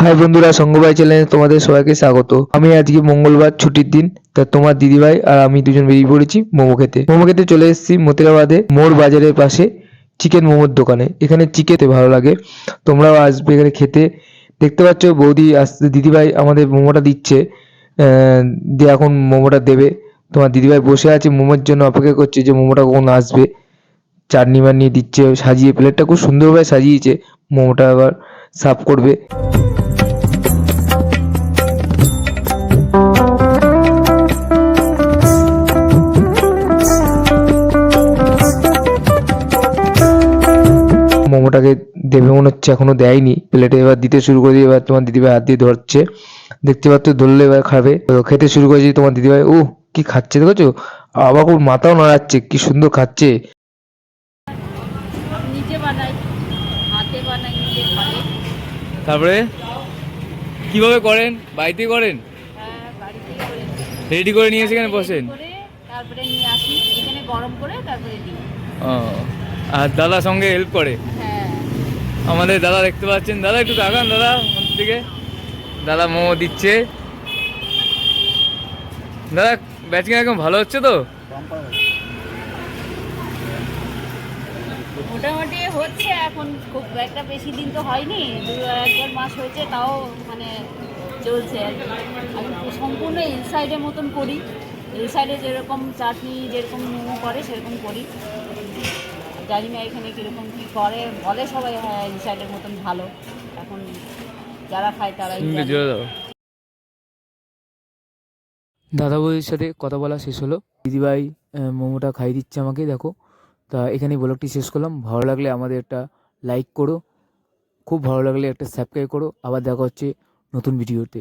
High বন্ধুরা, সঙ্গবাই চ্যানেলে তোমাদের সবাইকে স্বাগত। আমি আজকে মঙ্গলবার ছুটির দিন, তা তোমার দিদিভাই আর আমি দুজন বেরিয়ে পড়েছি মোমো খেতে। মোমো খেতে চলে এসেছি মতিরাবাদে মোর বাজারের পাশে চিকেন মোমোর দোকানে। এখানে চিকেতে ভালো লাগে। তোমরাও আসবে এখানে খেতে। দেখতে পাচ্ছ বৌদি আসতে দিদিভাই আমাদের মোমোটা দিচ্ছে দিয়ে এখন মোমোটা দেবে। তোমার দিদিভাই বসে আছে মোমোর জন্য অপেক্ষা করছে যে মোমোটা কখন আসবে। চাটনি বানিয়ে দিচ্ছে, সাজিয়ে, প্লেটটা খুব সুন্দরভাবে সাজিয়েছে। মোমোটা আবার সার্ভ করবে। মোমোটাকে দেবে মনে হচ্ছে এখনও দেয়নি। প্লেটে এবার দিতে শুরু করে দিয়ে এবার তোমার দিদিভাই হাত দিয়ে ধরছে। দেখতে পাচ্ছ ধরলে এবার খাবে। তো খেতে শুরু করেছে তোমার দিদিভাই ও কি খাচ্ছে দেখেছ? আবার খুব মাথাও নাড়াচ্ছে কি সুন্দর খাচ্ছে। নিজে বানাই হাতে বানাই নিজে ঘরে তারপরে? কীভাবে করেন? বাড়িতে করেন? হ্যাঁ রেডি করে নিয়ে এসে এখানে বসেন? তারপরে নিয়ে আসি। এখানে গরম করে তারপরে দিই। ও আর দাদা সঙ্গে হেল্প করে? হ্যাঁ আমাদের দাদা দেখতে পাচ্ছেন। দাদা, একটু তাকান, দাদা আমাদের দিকে। দাদা মোমো দিচ্ছে। দাদা ব্যাচিং একদম ভালো হচ্ছে তো? মোটামুটি হচ্ছে এখন, খুব একটা বেশি দিন তো হয়নি, দু এক দেড় মাস হয়েছে, তাও মানে চলছে। আমি সম্পূর্ণ ইনসাইডের মতন করি। ইনসাইডে যেরকম চাটনি, যেরকম মোমো করে, সেরকম করি। জানি না এখানে কীরকম কী করে বলে সবাই হ্যাঁ ইনসাইডের মতন ভালো। এখন যারা খায় তারাই দাও। দাদা বৌদির সাথে কথা বলা শেষ হলো। দিদিভাই মোমোটা খাইয়ে দিচ্ছে আমাকে দেখো। তা এখানেই ব্লগটি শেষ করলাম। ভালো লাগলে আমাদের একটা লাইক করো। খুব ভালো লাগলে একটা সাবস্ক্রাইব করো। আবার দেখা হচ্ছে নতুন ভিডিওতে।